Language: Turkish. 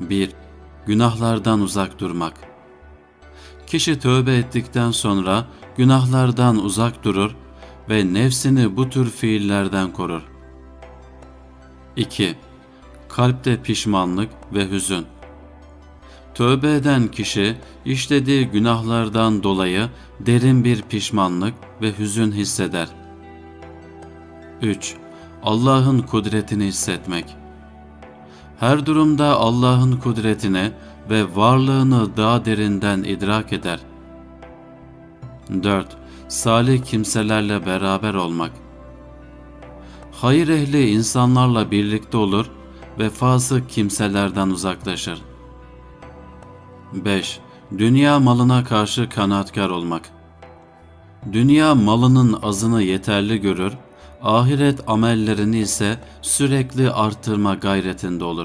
1. Günahlardan uzak durmak. Kişi tövbe ettikten sonra günahlardan uzak durur ve nefsini bu tür fiillerden korur. 2. Kalpte pişmanlık ve hüzün. Tövbe eden kişi işlediği günahlardan dolayı derin bir pişmanlık ve hüzün hisseder. 3. Allah'ın kudretini hissetmek. Her durumda Allah'ın kudretini ve varlığını daha derinden idrak eder. 4. Salih kimselerle beraber olmak. Hayır ehli insanlarla birlikte olur ve fasık kimselerden uzaklaşır. 5. Dünya malına karşı kanaatkar olmak. Dünya malının azını yeterli görür, ahiret amellerini ise sürekli artırma gayretinde olur.